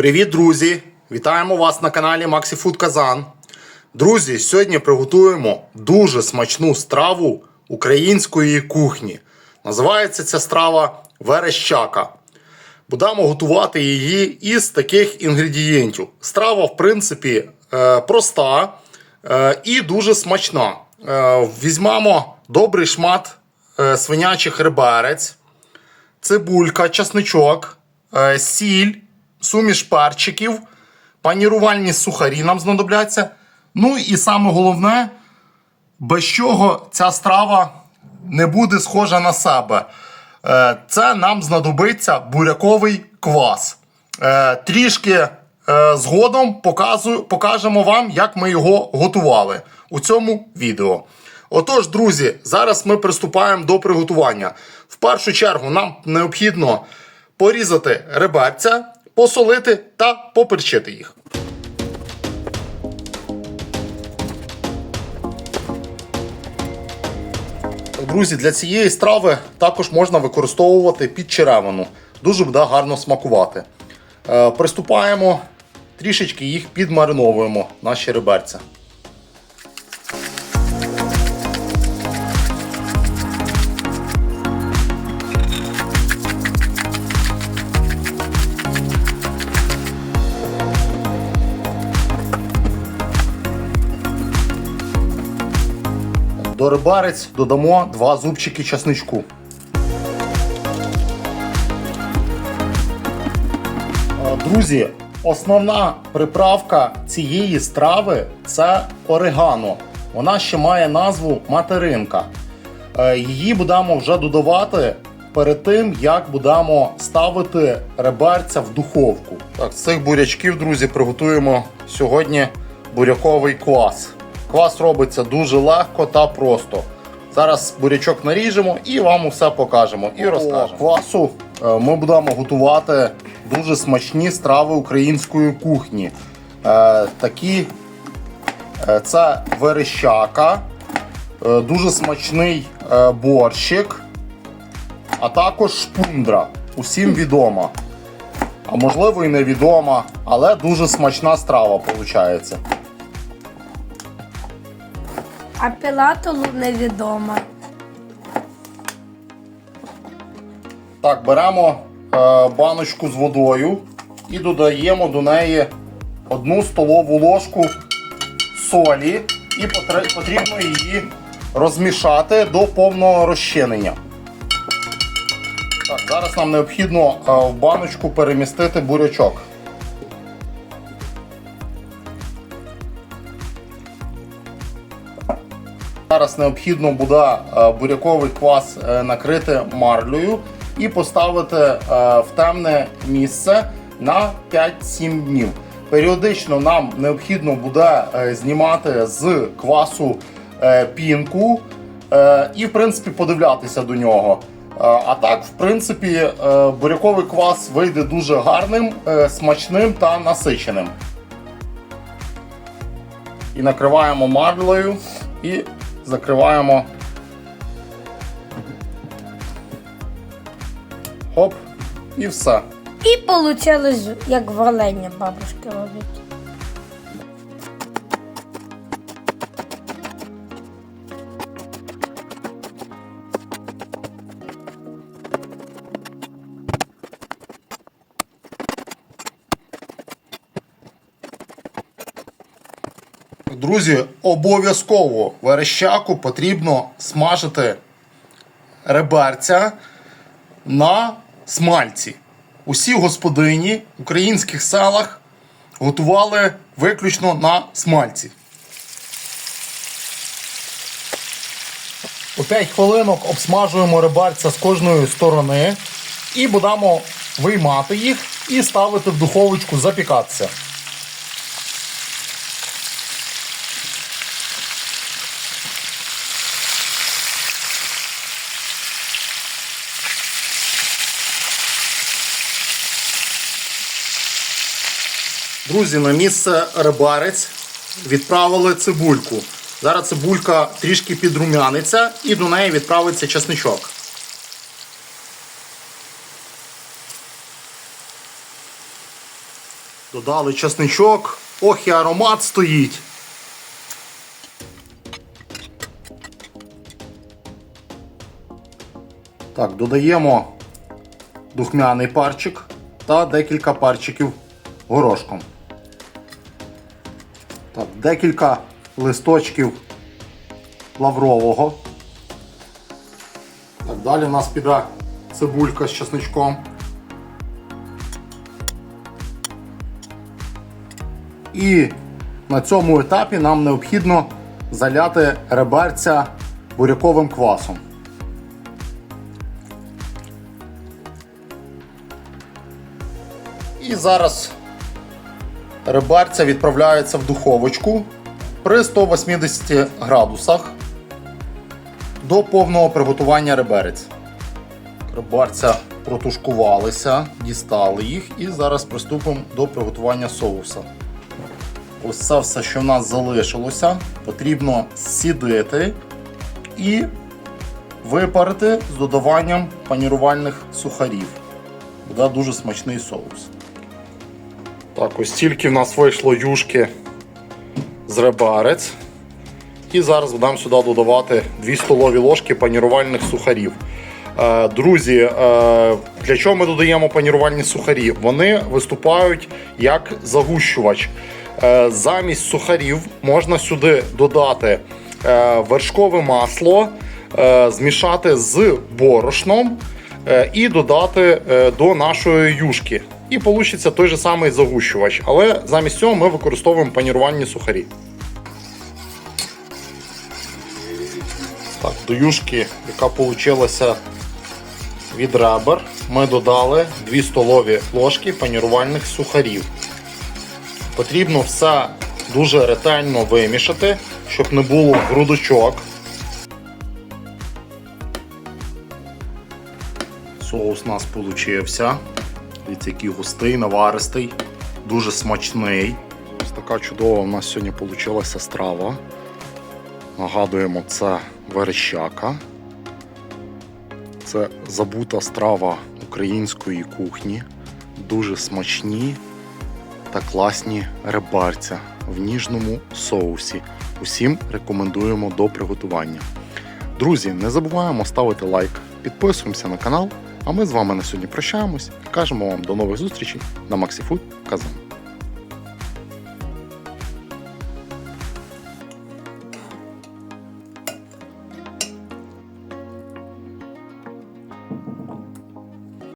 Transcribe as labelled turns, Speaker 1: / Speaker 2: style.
Speaker 1: Привіт, друзі! Вітаємо вас на каналі MaxiFood Казан. Друзі, сьогодні приготуємо дуже смачну страву української кухні. Називається ця страва верещака. Будемо готувати її із таких інгредієнтів. Страва, в принципі, е, проста е, і дуже смачна. Е, Візьмемо добрий шмат свинячих реберець, цибулька, часничок, сіль, суміш перчиків, панірувальні сухарі нам знадобляться. Ну і саме головне, без чого ця страва не буде схожа на себе. Е, Це нам знадобиться буряковий квас. Е, Трішки е, згодом покажемо вам, як ми його готували у цьому відео. Отож, друзі, зараз ми приступаємо до приготування. В першу чергу нам необхідно порізати реберця, посолити та поперчити їх. Друзі, для цієї страви також можна використовувати підчеревину. Дуже буде гарно смакувати. Е, приступаємо, трішечки їх підмариновуємо, наші реберця. До рибарець додамо 2 зубчики часничку. Е, Друзі, основна приправка цієї страви це орегано. Вона ще має назву материнка. Е, Її будемо вже додавати перед тим, як будемо ставити реберця в духовку. Так, з цих бурячків, друзі, приготуємо сьогодні буряковий квас. Квас робиться дуже легко та просто. Зараз бурячок наріжемо і вам усе покажемо і розкажемо. Квасу е, ми будемо готувати дуже смачні страви української кухні. Е, Такі е, це верещака, дуже смачний борщик, а також шпундра. Усім відома. А можливо і невідома, але дуже смачна страва виходить.
Speaker 2: А Пілатулу невідомо.
Speaker 1: Так, беремо е, баночку з водою і додаємо до неї одну столову ложку солі і потрібно її розмішати до повного розчинення. Так, зараз нам необхідно е, в баночку перемістити бурячок. Зараз необхідно буде е, буряковий квас е, накрити марлею і поставити е, в темне місце на 5-7 днів. Періодично нам необхідно буде знімати з квасу пінку і, в принципі, подивлятися до нього. А так, в принципі, буряковий квас вийде дуже гарним, смачним та насиченим. І накриваємо марлею і закриваємо. Хоп, і все.
Speaker 2: І вийшло, як варення бабушки роблять.
Speaker 1: Друзі, обов'язково верещаку потрібно смажити реберця на смальці. Усі господині в українських селах готували виключно на смальці. По 5 хвилинок обсмажуємо рибарця з кожної сторони і будемо виймати їх і ставити в духовочку запікатися. Друзі, на місце рибарець відправили цибульку. Зараз цибулька трішки підрумяниться і до неї відправиться чесничок. Додали чесничок. Ох, і аромат стоїть. Так, додаємо духмяний парчик та декілька парчиків горошком. Так, декілька листочків лаврового. Так, далі у нас піде цибулька з чесничком. І на цьому етапі нам необхідно заляти реберця буряковим квасом. І зараз реберця відправляється в духовочку при 180 градусах до повного приготування реберець. Реберця протушкувалися, дістали їх і зараз приступимо до приготування соуса. Ось це все, що в нас залишилося, потрібно сідити і випарити з додаванням панірувальних сухарів. Буде дуже смачний соус. Так, ось тільки в нас вийшло юшки з ребарець. І зараз будемо сюди додавати 2 столові ложки панірувальних сухарів. Е, Друзі, е, для чого ми додаємо панірувальні сухарі? Вони виступають як загущувач. Е, Замість сухарів можна сюди додати вершкове масло, змішати з борошном і додати е, до нашої юшки. І вийде той же самий загущувач. Але замість цього ми використовуємо панірувальні сухарі. Так, до юшки, яка вийшла від ребер, ми додали 2 столові ложки панірувальних сухарів. Потрібно все дуже ретельно вимішати, щоб не було грудочок. Соус у нас получився. Дивіться, який густий, наваристий, дуже смачний. Ось така чудова у нас сьогодні вийшла страва. Нагадуємо, це верещака. Це забута страва української кухні. Дуже смачні та класні ребарця в ніжному соусі. Усім рекомендуємо до приготування. Друзі, не забуваємо ставити лайк, підписуємося на канал. А ми з вами на сьогодні прощаємось кажемо вам до нових зустрічей на MaxiFood Казан.